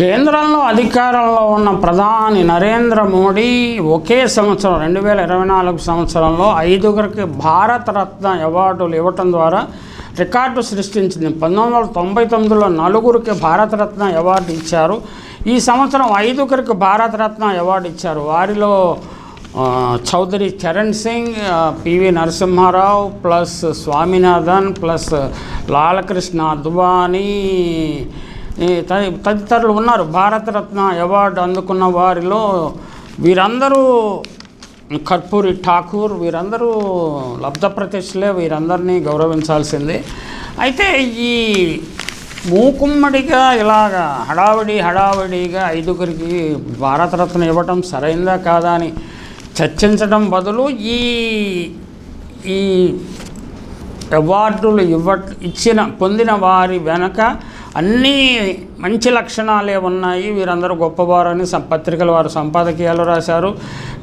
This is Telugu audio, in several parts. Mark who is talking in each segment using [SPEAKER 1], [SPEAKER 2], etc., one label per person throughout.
[SPEAKER 1] కేంద్రంలో అధికారంలో ఉన్న ప్రధాని నరేంద్ర మోడీ ఒకే సంవత్సరం రెండు వేల ఇరవై నాలుగు సంవత్సరంలో ఐదుగురికి భారతరత్న అవార్డులు ఇవ్వటం ద్వారా రికార్డు సృష్టించింది. పంతొమ్మిది వందల తొంభై తొమ్మిదిలో నలుగురికి భారతరత్న అవార్డు ఇచ్చారు. ఈ సంవత్సరం ఐదుగురికి భారతరత్న అవార్డు ఇచ్చారు. వారిలో Chaudhary Charan Singh PV Narasimha Rao plus Swaminathan plus Lal Krishna Advani ఈ తదితరులు ఉన్నారు. భారతరత్న అవార్డు అందుకున్న వారిలో వీరందరూ కర్పూరి ఠాకూర్ వీరందరూ లబ్ధప్రతిష్ఠలే వీరందరినీ గౌరవించాల్సిందే. అయితే ఈ మూకుమ్మడిగా ఇలాగా హడావిడి హడావిడిగా ఐదుగురికి భారతరత్న ఇవ్వటం సరైందా కాదా అని చర్చించడం బదులు ఈ ఈ అవార్డులు ఇవ్వ ఇచ్చిన పొందిన వారి వెనక అన్నీ మంచి లక్షణాలే ఉన్నాయి. వీరందరూ గొప్పవారని సం- పత్రికల వారు సంపాదకీయాలు రాశారు.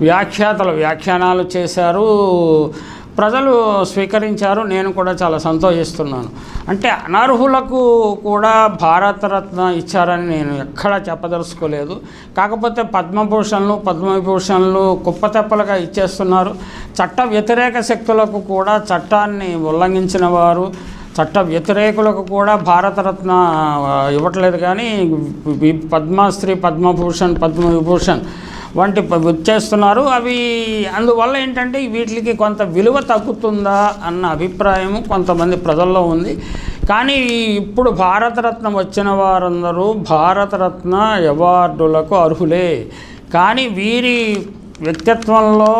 [SPEAKER 1] వ్యాఖ్యాతలు వ్యాఖ్యానాలు చేశారు. ప్రజలు స్వీకరించారు. నేను కూడా చాలా సంతోషిస్తున్నాను. అంటే అనర్హులకు కూడా భారతరత్న ఇచ్చారని నేను ఎక్కడా చెప్పదలుచుకోలేదు. కాకపోతే పద్మభూషణలు పద్మవిభూషణలు కుప్పతెప్పలుగా ఇచ్చేస్తున్నారు. చట్ట వ్యతిరేక శక్తులకు కూడా చట్టాన్ని ఉల్లంఘించిన వారు. చట్ట వ్యతిరేకులకు కూడా భారతరత్న ఇవ్వట్లేదు కానీ పద్మశ్రీ పద్మభూషణ్ పద్మవిభూషణ్ వంటి చేస్తున్నారు. అవి అందువల్ల ఏంటంటే వీటికి కొంత విలువ తగ్గుతుందా అన్న అభిప్రాయం కొంతమంది ప్రజల్లో ఉంది. కానీ ఇప్పుడు భారతరత్న వచ్చిన వారందరూ భారతరత్న అవార్డులకు అర్హులే. కానీ వీరి వ్యక్తిత్వంలో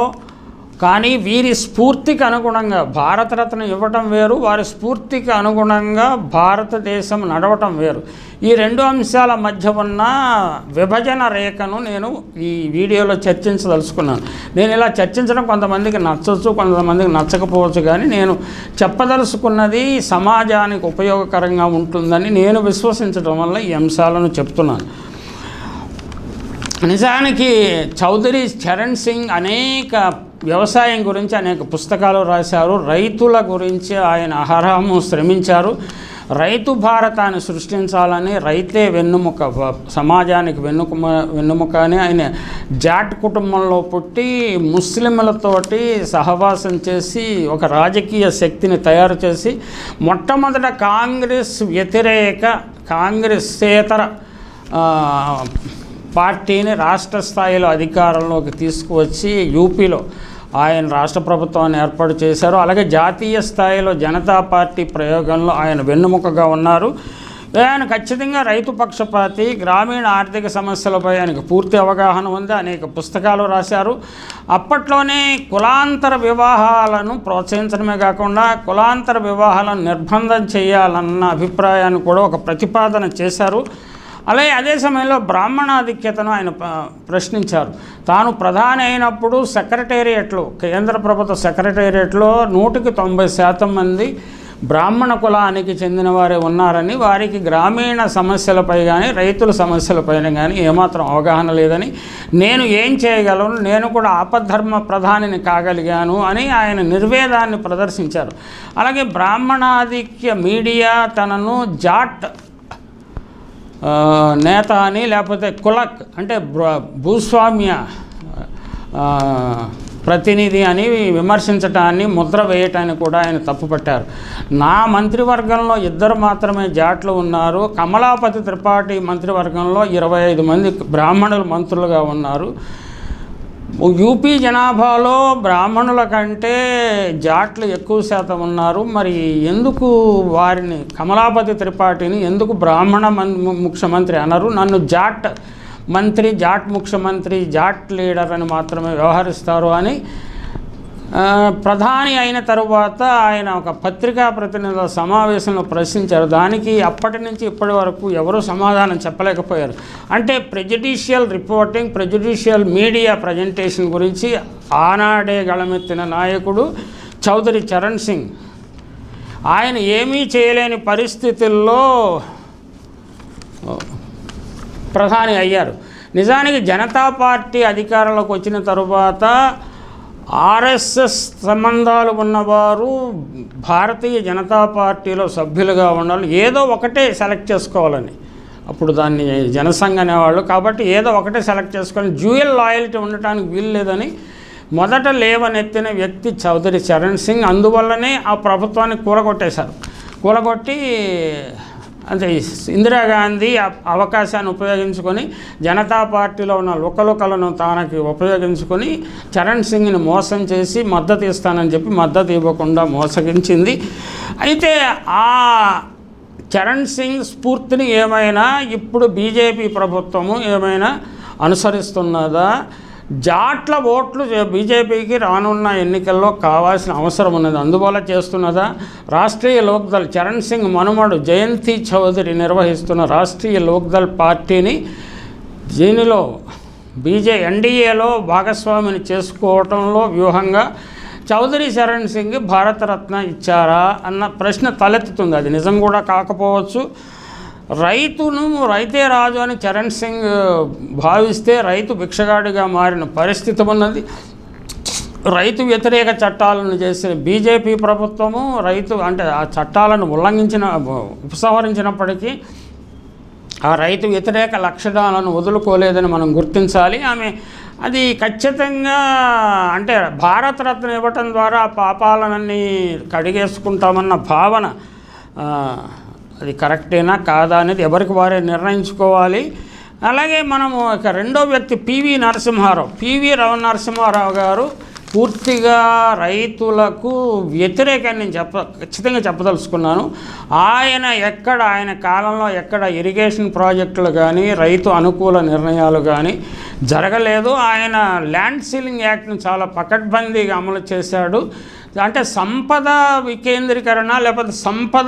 [SPEAKER 1] కానీ వీరి స్ఫూర్తికి అనుగుణంగా భారతరత్న ఇవ్వటం వేరు వారి స్ఫూర్తికి అనుగుణంగా భారతదేశం నడవటం వేరు. ఈ రెండు అంశాల మధ్య ఉన్న విభజన రేఖను నేను ఈ వీడియోలో చర్చించదలుచుకున్నాను. నేను ఇలా చర్చించడం కొంతమందికి నచ్చవచ్చు కొంతమందికి నచ్చకపోవచ్చు కానీ నేను చెప్పదలుచుకున్నది సమాజానికి ఉపయోగకరంగా ఉంటుందని నేను విశ్వసించడం వల్ల ఈ అంశాలను చెప్తున్నాను. నిజానికి చౌదరి చరణ్ సింగ్ అనేక వ్యవసాయం గురించి అనేక పుస్తకాలు రాశారు. రైతుల గురించి ఆయన అహరహము శ్రమించారు. రైతు భారతాన్ని సృష్టించాలని రైతే వెన్నుముక సమాజానికి వెన్నుకుమ వెన్నుముక అని ఆయన జాట్ కుటుంబంలో పుట్టి ముస్లింలతోటి సహవాసం చేసి ఒక రాజకీయ శక్తిని తయారు చేసి మొట్టమొదట కాంగ్రెస్ వ్యతిరేక కాంగ్రెస్ సేతర పార్టీని రాష్ట్ర స్థాయిలో అధికారంలోకి తీసుకువచ్చి యూపీలో ఆయన రాష్ట్ర ప్రభుత్వాన్ని ఏర్పాటు చేశారు. అలాగే జాతీయ స్థాయిలో జనతా పార్టీ ప్రయోగంలో ఆయన వెన్నుముకగా ఉన్నారు. ఆయన ఖచ్చితంగా రైతు పక్షపాతి గ్రామీణ ఆర్థిక సమస్యలపై ఆయనకు పూర్తి అవగాహన ఉంది. అనేక పుస్తకాలు రాశారు. అప్పట్లోనే కులాంతర వివాహాలను ప్రోత్సహించడమే కాకుండా కులాంతర వివాహాలను నిర్బంధం చేయాలన్న అభిప్రాయాన్ని కూడా ఒక ప్రతిపాదన చేశారు. అలాగే అదే సమయంలో బ్రాహ్మణాధిక్యతను ఆయన ప్రశ్నించారు. తాను ప్రధాని అయినప్పుడు సెక్రటేరియట్లో కేంద్ర ప్రభుత్వ సెక్రటేరియట్లో నూటికి తొంభై శాతం మంది బ్రాహ్మణ కులానికి చెందిన వారే ఉన్నారని వారికి గ్రామీణ సమస్యలపై కానీ రైతుల సమస్యలపైన కానీ ఏమాత్రం అవగాహన లేదని నేను ఏం చేయగలను నేను కూడా ఆపద్ధర్మ ప్రధానిని కాగలిగాను అని ఆయన నిర్వేదాన్ని ప్రదర్శించారు. అలాగే బ్రాహ్మణాధిక్య మీడియా తనను జాట్ నేత అని లేకపోతే కులక్ అంటే బ్ర- భూస్వామ్య ప్రతినిధి అని విమర్శించటాన్ని ముద్ర వేయటాన్ని కూడా ఆయన తప్పుపట్టారు. నా మంత్రివర్గంలో ఇద్దరు మాత్రమే జాట్లు ఉన్నారు. కమలాపతి త్రిపాఠి మంత్రివర్గంలో ఇరవై ఐదు మంది బ్రాహ్మణులు మంత్రులుగా ఉన్నారు. యూపీ జనాభాలో బ్రాహ్మణుల కంటే జాట్లు ఎక్కువ శాతం ఉన్నారు. మరి ఎందుకు వారిని కమలాపతి త్రిపాఠిని ఎందుకు బ్రాహ్మణ ముఖ్యమంత్రి అన్నారు నన్ను జాట్ మంత్రి జాట్ ముఖ్యమంత్రి జాట్ లీడర్ అని మాత్రమే వ్యవహరిస్తారు అని ప్రధాని అయిన తరువాత ఆయన ఒక పత్రికా ప్రతినిధుల సమావేశంలో ప్రశ్నించారు. దానికి అప్పటి నుంచి ఇప్పటి వరకు ఎవరూ సమాధానం చెప్పలేకపోయారు. అంటే prejudicial reporting prejudicial media presentation గురించి ఆనాడే గళమెత్తిన నాయకుడు చౌదరి చరణ్ సింగ్ ఆయన ఏమీ చేయలేని పరిస్థితుల్లో ప్రధాని అయ్యారు. నిజానికి జనతా పార్టీ అధికారంలోకి వచ్చిన తరువాత ఆర్ఎస్ఎస్ సంబంధాలు ఉన్నవారు భారతీయ జనతా పార్టీలో సభ్యులుగా ఉండాలి. ఏదో ఒకటే సెలెక్ట్ చేసుకోవాలని. అప్పుడు దాన్ని జనసంఘ అనేవాళ్ళు. కాబట్టి ఏదో ఒకటే సెలెక్ట్ చేసుకొని జ్యూయల్ లాయల్టీ ఉండటానికి వీలు లేదని మొదట లేవనెత్తిన వ్యక్తి చౌదరి చరణ్ సింగ్. అందువల్లనే ఆ ప్రభుత్వాన్ని కూలగొట్టేశారు. కూలగొట్టి అంటే ఇందిరాగాంధీ అవకాశాన్ని ఉపయోగించుకొని జనతా పార్టీలో ఉన్న లుకలుకలను తనకి ఉపయోగించుకొని చరణ్ సింగ్ని మోసం చేసి మద్దతు ఇస్తానని చెప్పి మద్దతు ఇవ్వకుండా మోసగించింది. అయితే ఆ చరణ్ సింగ్ స్ఫూర్తిని ఏమైనా ఇప్పుడు బీజేపీ ప్రభుత్వము ఏమైనా అనుసరిస్తున్నదా? జాట్ల ఓట్లు బీజేపీకి రానున్న ఎన్నికల్లో కావాల్సిన అవసరం ఉన్నది. అందువల్ల చేస్తున్నదా? రాష్ట్రీయ లోక్దల్ చరణ్ సింగ్ మనుమడు జయంతి చౌదరి నిర్వహిస్తున్న రాష్ట్రీయ లోక్దల్ పార్టీని దీనిలో బీజే ఎన్డీఏలో భాగస్వామిని చేసుకోవటంలో వ్యూహంగా చౌదరి చరణ్ సింగ్ భారతరత్న ఇచ్చారా? అన్న ప్రశ్న తలెత్తుతుంది. అది నిజం కూడా కాకపోవచ్చు. రైతును రైతే రాజు అని చరణ్ సింగ్ భావిస్తే రైతు భిక్షగాడిగా మారిన పరిస్థితి ఉన్నది. రైతు వ్యతిరేక చట్టాలను చేసిన బీజేపీ ప్రభుత్వము రైతు అంటే ఆ చట్టాలను ఉల్లంఘించిన ఉపసంహరించినప్పటికీ ఆ రైతు వ్యతిరేక లక్షణాలను వదులుకోలేదని మనం గుర్తించాలి. ఆమె అది ఖచ్చితంగా అంటే భారతరత్న ఇవ్వటం ద్వారా పాపాలనన్నీ కడిగేసుకుంటామన్న భావన అది కరెక్టేనా కాదా అనేది ఎవరికి వారే నిర్ణయించుకోవాలి. అలాగే మనము ఇక రెండో వ్యక్తి పివి నరసింహారావు. పివి రవ నరసింహారావు గారు పూర్తిగా రైతులకు వ్యతిరేకాన్ని నేను చెప్ప ఖచ్చితంగా చెప్పదలుచుకున్నాను. ఆయన ఎక్కడ ఆయన కాలంలో ఎక్కడ ఇరిగేషన్ ప్రాజెక్టులు కానీ రైతు అనుకూల నిర్ణయాలు కానీ జరగలేదు. ఆయన ల్యాండ్ సీలింగ్ యాక్ట్ని చాలా పకడ్బందీగా అమలు చేశాడు. అంటే సంపద వికేంద్రీకరణ లేకపోతే సంపద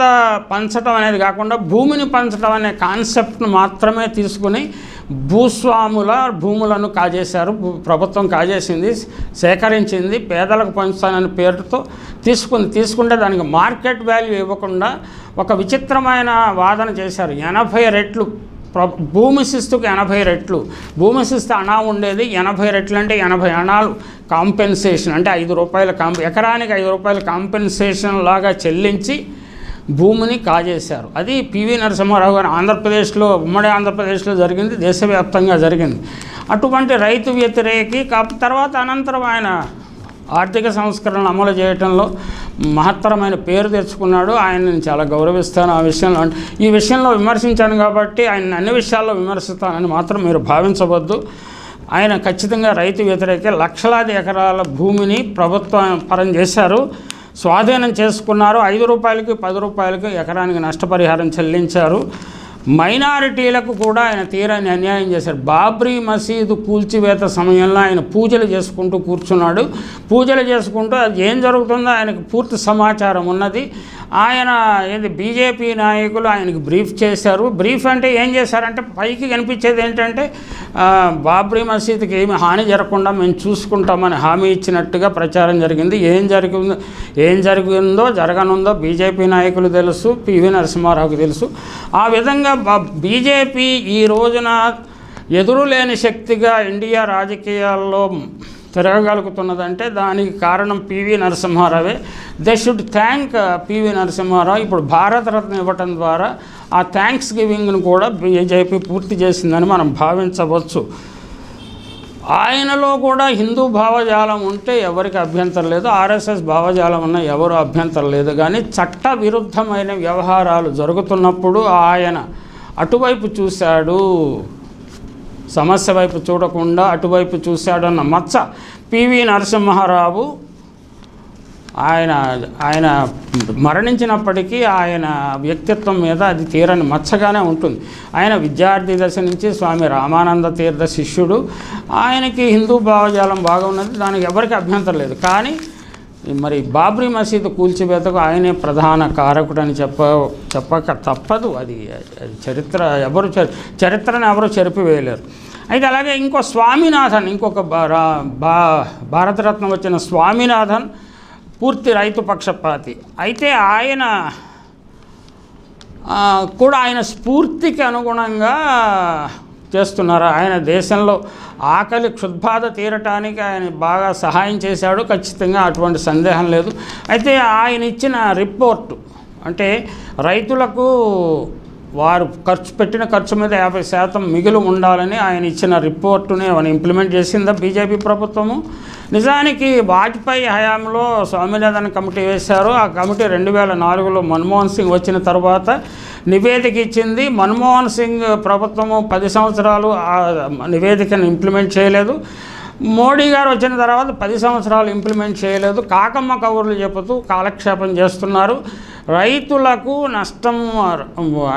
[SPEAKER 1] పంచడం అనేది కాకుండా భూమిని పంచడం అనే కాన్సెప్ట్ను మాత్రమే తీసుకుని భూస్వాముల భూములను కాజేశారు భూ- ప్రభుత్వం కాజేసింది సేకరించింది పేదలకు పంచుతానని పేరుతో తీసుకుంది. తీసుకుంటే దానికి మార్కెట్ వాల్యూ ఇవ్వకుండా ఒక విచిత్రమైన వాదన చేశారు. ఎనభై రెట్లు భూమి శిస్తుకు ఎనభై రెట్లు. భూమి శిస్తు అణా ఉండేది ఎనభై రెట్లు అంటే ఎనభై అణాలు కాంపెన్సేషన్ అంటే ఐదు రూపాయల కాంప ఎకరానికి ఐదు రూపాయల కాంపెన్సేషన్ లాగా చెల్లించి భూమిని కాజేశారు. అది పివి నరసింహారావు గారు ఆంధ్రప్రదేశ్లో ఉమ్మడి ఆంధ్రప్రదేశ్లో జరిగింది దేశవ్యాప్తంగా జరిగింది. అటువంటి రైతు వ్యతిరేకి కా తర్వాత అనంతరం ఆయన ఆర్థిక సంస్కరణలు అమలు చేయడంలో మహత్తరమైన పేరు తెచ్చుకున్నాడు. ఆయన నేను చాలా గౌరవిస్తాను ఆ విషయంలో. ఈ విషయంలో విమర్శించాను కాబట్టి ఆయన అన్ని విషయాల్లో విమర్శిస్తానని మాత్రం మీరు భావించవద్దు. ఆయన ఖచ్చితంగా రైతు వ్యతిరేక లక్షలాది ఎకరాల భూమిని ప్రభుత్వం పరం చేశారు. స్వాధీనం చేసుకున్నారు. ఐదు రూపాయలకి పది రూపాయలకి ఎకరానికి నష్టపరిహారం చెల్లించారు. మైనారిటీలకు కూడా ఆయన తీరాన్ని అన్యాయం చేశారు. బాబ్రీ మసీదు కూల్చివేత సమయంలో ఆయన పూజలు చేసుకుంటూ కూర్చున్నాడు. పూజలు చేసుకుంటూ అది ఏం జరుగుతుందో ఆయనకు పూర్తి సమాచారం ఉన్నది. ఆయన ఏది బీజేపీ నాయకులు ఆయనకు బ్రీఫ్ చేశారు. బ్రీఫ్ అంటే ఏం చేశారంటే పైకి కనిపించేది ఏంటంటే బాబ్రీ మసీదుకి ఏమి హాని జరగకుండా మేము చూసుకుంటామని హామీ ఇచ్చినట్టుగా ప్రచారం జరిగింది. ఏం జరిగిందో ఏం జరిగిందో జరగనుందో బీజేపీ నాయకులు తెలుసు పివి నరసింహారావుకి తెలుసు. ఆ విధంగా బీజేపీ ఈ రోజున ఎదురులేని శక్తిగా ఇండియా రాజకీయాల్లో తిరగగలుగుతున్నదంటే దానికి కారణం PV నరసింహారావే. They should thank PV Narasimha Rao. ఇప్పుడు భారతరత్న ఇవ్వటం ద్వారా ఆ థ్యాంక్స్ గివింగ్ను కూడా బీజేపీ పూర్తి చేసిందని మనం భావించవచ్చు. ఆయనలో కూడా హిందూ భావజాలం ఉంటే ఎవరికి అభ్యంతరం లేదు. ఆర్ఎస్ఎస్ భావజాలం ఉన్న ఎవరు అభ్యంతరం లేదు. కానీ చట్ట విరుద్ధమైన వ్యవహారాలు జరుగుతున్నప్పుడు ఆయన అటువైపు చూశాడు. సమస్య వైపు చూడకుండా అటువైపు చూశాడన్న మచ్చ పివి నరసింహారావు ఆయన ఆయన మరణించినప్పటికీ ఆయన వ్యక్తిత్వం మీద అది తీరని మచ్చగానే ఉంటుంది. ఆయన విద్యార్థి దశ నుంచి స్వామి రామానంద తీర్థ శిష్యుడు. ఆయనకి హిందూ భావజాలం బాగా ఉన్నది దానికి ఎవరికి అభ్యంతరం లేదు. కానీ మరి బాబ్రీ మసీదు కూల్చివేతకు ఆయనే ప్రధాన కారకుడని చెప్ప చెప్పక తప్పదు. అది అది చరిత్ర ఎవరు చరి- చరిత్రను ఎవరు చెరిపివేయలేరు. అయితే అలాగే ఇంకో స్వామినాథన్ ఇంకొక బా- రా- బా భారతరత్న వచ్చిన స్వామినాథన్ పూర్తి రైతు పక్షపాతి. అయితే ఆయన కూడా ఆయన స్ఫూర్తికి అనుగుణంగా చేస్తున్నారు? ఆయన దేశంలో ఆకలి క్షుద్బాధ తీరటానికి ఆయన బాగా సహాయం చేశాడు. ఖచ్చితంగా అటువంటి సందేహం లేదు. అయితే ఆయన ఇచ్చిన రిపోర్టు అంటే రైతులకు వారు ఖర్చు పెట్టిన ఖర్చు మీద యాభై శాతం మిగులు ఉండాలని ఆయన ఇచ్చిన రిపోర్టుని ఆయన ఇంప్లిమెంట్ చేసిందా బీజేపీ ప్రభుత్వము? నిజానికి వాజ్పేయి హయాంలో స్వామినాథన్ కమిటీ వేశారు. ఆ కమిటీ రెండు వేల నాలుగులో మన్మోహన్ సింగ్ వచ్చిన తర్వాత నివేదిక ఇచ్చింది. మన్మోహన్ సింగ్ ప్రభుత్వము పది సంవత్సరాలు ఆ నివేదికను ఇంప్లిమెంట్ చేయలేదు. మోడీ గారు వచ్చిన తర్వాత పది సంవత్సరాలు ఇంప్లిమెంట్ చేయలేదు. కాకమ్మ కబుర్లు చెబుతూ కాలక్షేపం చేస్తున్నారు. రైతులకు నష్టం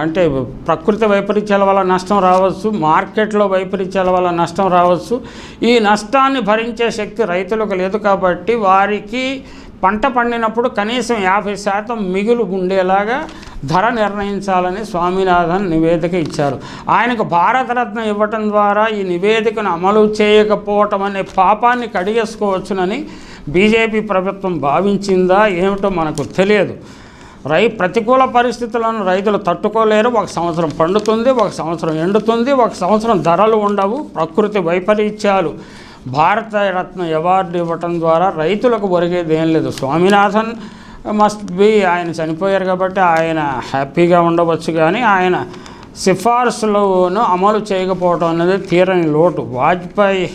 [SPEAKER 1] అంటే ప్రకృతి వైపరీత్యాల వల్ల నష్టం రావచ్చు మార్కెట్లో వైపరీత్యాల వల్ల నష్టం రావచ్చు. ఈ నష్టాన్ని భరించే శక్తి రైతులకు లేదు కాబట్టి వారికి పంట పండినప్పుడు కనీసం యాభై శాతం మిగులు ఉండేలాగా ధర నిర్ణయించాలని స్వామినాథన్ నివేదిక ఇచ్చారు. ఆయనకు భారతరత్న ఇవ్వటం ద్వారా ఈ నివేదికను అమలు చేయకపోవటం అనే పాపాన్ని కడిగేసుకోవచ్చునని బీజేపీ ప్రభుత్వం భావించిందా ఏమిటో మనకు తెలియదు. రై ప్రతికూల పరిస్థితులను రైతులు తట్టుకోలేరు. ఒక సంవత్సరం పండుతుంది ఒక సంవత్సరం ఎండుతుంది ఒక సంవత్సరం ధరలు ఉండవు. ప్రకృతి వైపరీత్యాలు. భారతరత్న అవార్డు ఇవ్వటం ద్వారా రైతులకు ఒరిగేది ఏం లేదు. స్వామినాథన్ మస్ట్ బి ఆయన చనిపోయారు కాబట్టి ఆయన హ్యాపీగా ఉండవచ్చు కానీ ఆయన సిఫార్సులను అమలు చేయకపోవడం అనేది తీరని లోటు. వాజ్పేయి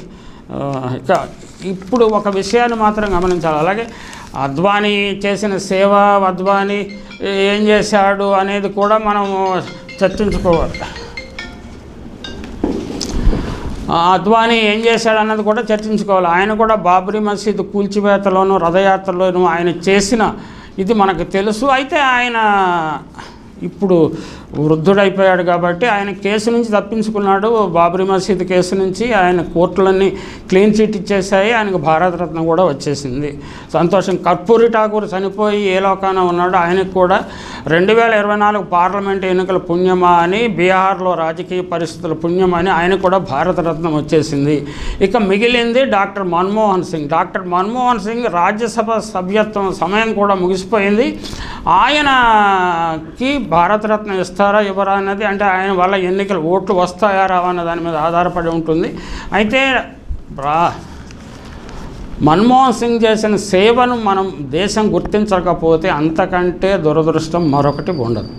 [SPEAKER 1] ఇక ఇప్పుడు ఒక విషయాన్ని మాత్రం గమనించాలి. అలాగే అద్వానీ చేసిన సేవ అద్వానీ ఏం చేశాడు అనేది కూడా మనం చర్చించుకోవాలి. అద్వానీ ఏం చేశాడు అన్నది కూడా చర్చించుకోవాలి. ఆయన కూడా బాబ్రీ మసీద్ కూల్చివేతలోను రథయాత్రలోను ఆయన చేసిన ఇది మనకు తెలుసు. అయితే ఆయన ఇప్పుడు వృద్ధుడైపోయాడు కాబట్టి ఆయన కేసు నుంచి తప్పించుకున్నాడు. బాబ్రీ మసీద్ కేసు నుంచి ఆయన కోర్టులన్నీ క్లీన్ చిట్ ఇచ్చేసాయి ఆయనకు భారతరత్న కూడా వచ్చేసింది. సంతోషం. కర్పూరి ఠాకూర్ చనిపోయి ఏ లోకాన ఉన్నాడో ఆయనకు కూడా రెండు వేల ఇరవై నాలుగు పార్లమెంట్ ఎన్నికల పుణ్యమా అని బీహార్లో రాజకీయ పరిస్థితుల పుణ్యమా అని ఆయన కూడా భారతరత్నం వచ్చేసింది. ఇక మిగిలింది డాక్టర్ మన్మోహన్ సింగ్. డాక్టర్ మన్మోహన్ సింగ్ రాజ్యసభ సభ్యత్వం సమయం కూడా ముగిసిపోయింది. ఆయనకి భారతరత్న ఇస్తారా ఇవ్వరా అన్నది అంటే ఆయన వల్ల ఎన్నికలు ఓట్లు వస్తాయా రావా అన్న దాని మీద ఆధారపడి ఉంటుంది. అయితే రా మన్మోహన్ సింగ్ చేసిన సేవను మనం దేశం గుర్తించకపోతే అంతకంటే దురదృష్టం మరొకటి ఉండదు.